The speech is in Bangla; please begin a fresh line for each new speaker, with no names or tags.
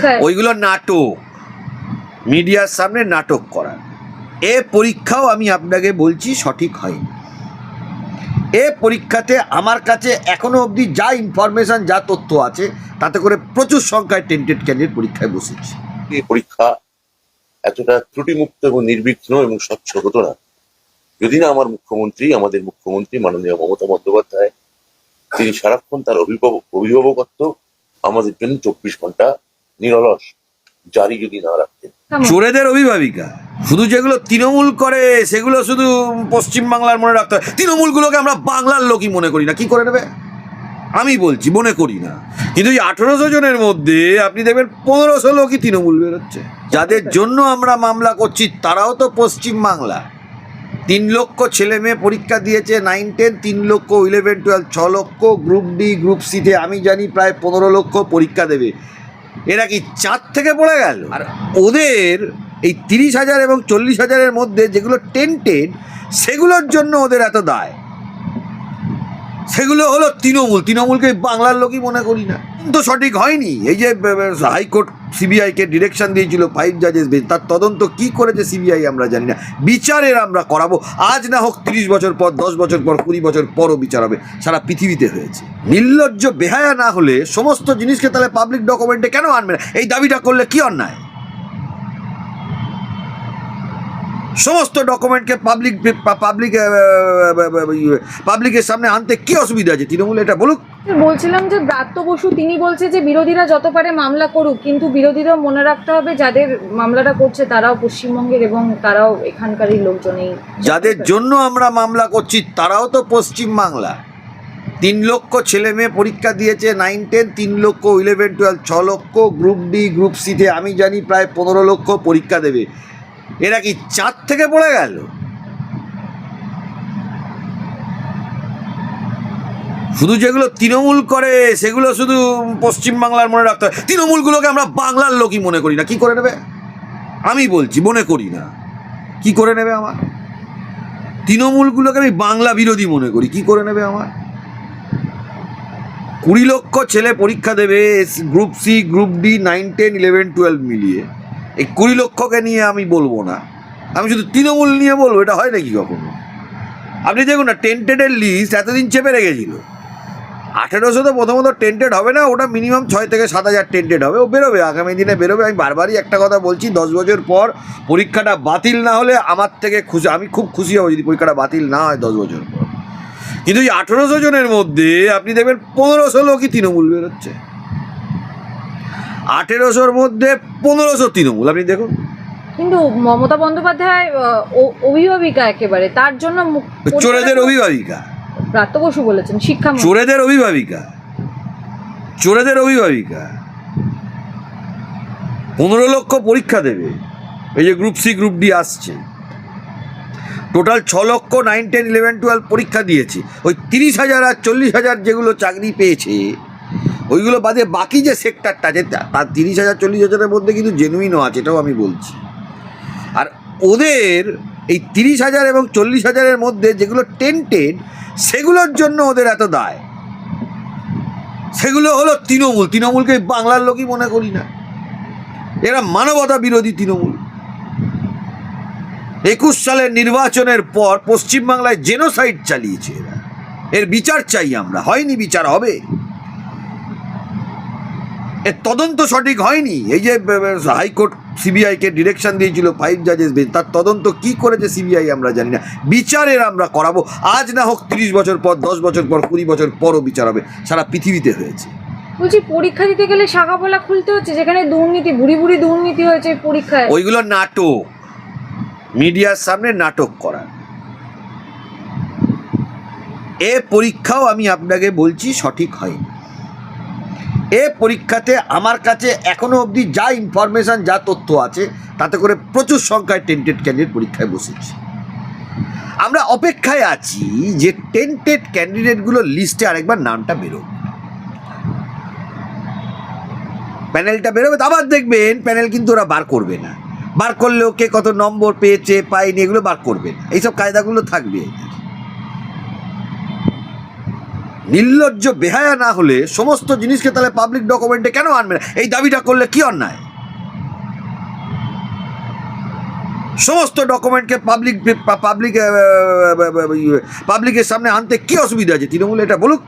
পরীক্ষায়
ওইগুলো নাটক। মিডিয়ার সামনে নাটক করা। এ পরীক্ষাও আমি আপনাকে বলছি সঠিক হয়নি। এ পরীক্ষাতে আমার কাছে এখনও অবধি যা ইনফরমেশন যা তথ্য আছে তাতে করে প্রচুর সংখ্যায় টেন্টেড ক্যান্ডিডেট পরীক্ষায় বসেছে।
এই পরীক্ষা এতটা ত্রুটিমুক্ত এবং নির্বিঘ্ন এবং স্বচ্ছ হতো না। যদি না আমার মুখ্যমন্ত্রী আমাদের মুখ্যমন্ত্রী মাননীয় মমতা বন্দ্যোপাধ্যায় তিনি সারাক্ষণ তার অভিভাবক অভিভাবকত্ব আমাদের জন্য চব্বিশ ঘণ্টা নিরলস জারি যদি না রাখতেন।
চোরেদের অভিভাবিকা। শুধু যেগুলো তৃণমূল করে সেগুলো শুধু পশ্চিম বাংলার মনে রাখতে হয়। তৃণমূলগুলোকে আমরা বাংলার লোকই মনে করি না। কি করে নেবে? আমি বলছি মনে করি না। কিন্তু এই আঠেরোশো জনের মধ্যে আপনি দেখবেন পনেরোশো লোকই তৃণমূল বেরোচ্ছে। যাদের জন্য আমরা মামলা করছি তারাও তো পশ্চিম বাংলা। তিন লক্ষ ছেলে মেয়ে পরীক্ষা দিয়েছে নাইন টেন তিন লক্ষ ইলেভেন টুয়েলভ ছ লক্ষ গ্রুপ ডি গ্রুপ সিতে আমি জানি প্রায় পনেরো লক্ষ পরীক্ষা দেবে। এরা কি চার থেকে পড়ে গেল? আর ওদের এই তিরিশ হাজার এবং চল্লিশ হাজারের মধ্যে যেগুলো টেন্টেড সেগুলোর জন্য ওদের এত দায়। সেগুলো হলো তৃণমূল। তৃণমূলকে বাংলার লোকই মনে করি না। তো সঠিক হয়নি। এই যে হাইকোর্ট সিবিআইকে ডিরেকশন দিয়েছিল ফাইভ জাজেস বেঞ্চ তার তদন্ত কি করেছে সিবিআই আমরা জানি না। বিচারের আমরা করাবো। আজ না হোক তিরিশ বছর পর, দশ বছর পর, কুড়ি বছর পরও বিচার হবে। সারা পৃথিবীতে হয়েছে। নির্লজ্জ, বেহায়া না হলে সমস্ত জিনিসকে তাহলে পাবলিক ডকুমেন্টে কেন আনবে না? এই দাবিটা করলে কি অন্যায়? সমস্ত ডকুমেন্টকে পাবলিক পাবলিক পাবলিকের সামনে আনতে কি অসুবিধা আছে? তৃণমূল এটা বলুক।
বলছিলাম যে ব্রাত্য বসু তিনি বলছে যে বিরোধীরা যত পারে মামলা করুক কিন্তু বিরোধীরাও মনে রাখতে হবে যাদের মামলাটা করছে তারাও পশ্চিমবঙ্গের এবং তারাও এখানকারই লোকজনেই।
যাদের জন্য আমরা মামলা করছি তারাও তো পশ্চিম বাংলা। তিন লক্ষ ছেলে মেয়ে পরীক্ষা দিয়েছে নাইন টেন তিন লক্ষ ইলেভেন টুয়েলভ ছ লক্ষ গ্রুপ ডি গ্রুপ সিতে আমি জানি প্রায় পনেরো লক্ষ পরীক্ষা দেবে। এরা কি চাঁদ থেকে পড়ে গেল? শুধু যেগুলো তৃণমূল করে, সেগুলো শুধু পশ্চিম বাংলার মনে রাখতে হয়। তৃণমূলগুলোকে আমরা বাংলার লোকই মনে করি না। কি করে নেবে? আমি বলছি, মনে করি না। কি করে নেবে আমার? তৃণমূলগুলোকে আমি বাংলা বিরোধী মনে করি। কি করে নেবে আমার? কুড়ি লক্ষ ছেলে পরীক্ষা দেবে group C group D nine ten eleven twelve মিলিয়ে। এই কুড়ি লক্ষকে নিয়ে আমি বলব না। আমি শুধু তৃণমূল নিয়ে বলব, এটা হয় নাকি কখনো? আপনি দেখুন না, টেন্টেডের লিস্ট এতদিন চেপে রেখেছিল। আঠেরোশো তো প্রথমত টেন্টেড হবে না, ওটা মিনিমাম ছয় থেকে সাত হাজার টেন্টেড হবে, ও বেরোবে, আগামী দিনে বেরোবে। আমি বারবারই একটা কথা বলছি, দশ বছর পর পরীক্ষাটা বাতিল না হলে আমার থেকে খুশি, আমি খুব খুশি হব যদি পরীক্ষাটা বাতিল না হয় দশ বছর পর। কিন্তু এই আঠেরোশো জনের মধ্যে আপনি দেখবেন পনেরোশো লোকই তৃণমূল বেরোচ্ছে। আঠেরোশোর মধ্যে পনেরোশো তৃণমূল আপনি দেখুন।
কিন্তু মমতা বন্দ্যোপাধ্যায় অভিভাবিকা একেবারে তার জন্য
চোরেদের অভিভাবিকা।
ব্রাত্য বসু বলেছেন শিক্ষা
চোরেদের অভিভাবিকা। চোরেদের অভিভাবিকা। পনেরো লক্ষ পরীক্ষা দেবে। এই যে গ্রুপ সি গ্রুপ ডি আসছে। টোটাল ছ লক্ষ নাইন টেন ইলেভেন টুয়েলভ পরীক্ষা দিয়েছে। ওই তিরিশ হাজার আর চল্লিশ হাজার যেগুলো চাকরি পেয়েছে ওইগুলো বাদে বাকি যে সেক্টরটা আছে তার তিরিশ হাজার, চল্লিশ হাজারের মধ্যে কিন্তু জেনুইনও আছে, এটাও আমি বলছি। আর ওদের এই তিরিশ হাজার এবং চল্লিশ হাজারের মধ্যে যেগুলো টেন্টেড সেগুলোর জন্য ওদের এত দায়। সেগুলো হলো তৃণমূল। তৃণমূলকে বাংলার লোকই মনে করি না। এরা মানবতা বিরোধী তৃণমূল। একুশ সালের নির্বাচনের পর পশ্চিমবাংলায় জেনোসাইড চালিয়েছে এরা। এর বিচার চাই আমরা। হয়নি বিচার, হবে। এর তদন্ত সঠিক হয়নি। এই যে হাইকোর্ট সিবিআইকে ডিরেকশন দিয়েছিল ফাইভ জাজেস বেঞ্চ তার তদন্ত কি করেছে সিবিআই আমরা জানি না। বিচারের আমরা করাবো। আজ না হোক তিরিশ বছর পর দশ বছর পর কুড়ি বছর পরও বিচার হবে। সারা পৃথিবীতে হয়েছে।
বলছি পরীক্ষা দিতে গেলে শাখাপলা খুলতে হচ্ছে? যেখানে দুর্নীতি বুড়ি বুড়ি দুর্নীতি হয়েছে পরীক্ষায়।
ওইগুলো নাটক। মিডিয়ার সামনে নাটক করা। এ পরীক্ষাও আমি আপনাকে বলছি সঠিক হয়নি। এ পরীক্ষাতে আমার কাছে এখনও অবধি যা ইনফরমেশন যা তথ্য আছে, তাতে করে প্রচুর সংখ্যায় টেন্টেড ক্যান্ডিডেট পরীক্ষায় বসেছে। আমরা অপেক্ষায় আছি যে টেন্টেড ক্যান্ডিডেটগুলোর লিস্টে আরেকবার নামটা বেরোবে প্যানেলটা বেরোবে, আবার দেখবেন প্যানেল কিন্তু ওরা বার করবে না। বার করলেও কে কত নম্বর পেয়েছে, পায়নি, এগুলো বার করবে না। এইসব কায়দাগুলো থাকবে। নির্লজ্জ বেহায়া না হলে সমস্ত জিনিসকে তাহলে পাবলিক ডকুমেন্টে কেন আনবে না এই দাবিটা করলে কি অন্যায় সমস্ত ডকুমেন্টকে পাবলিক পাবলিক পাবলিকের সামনে আনতে কি অসুবিধা আছে তৃণমূল এটা বলুক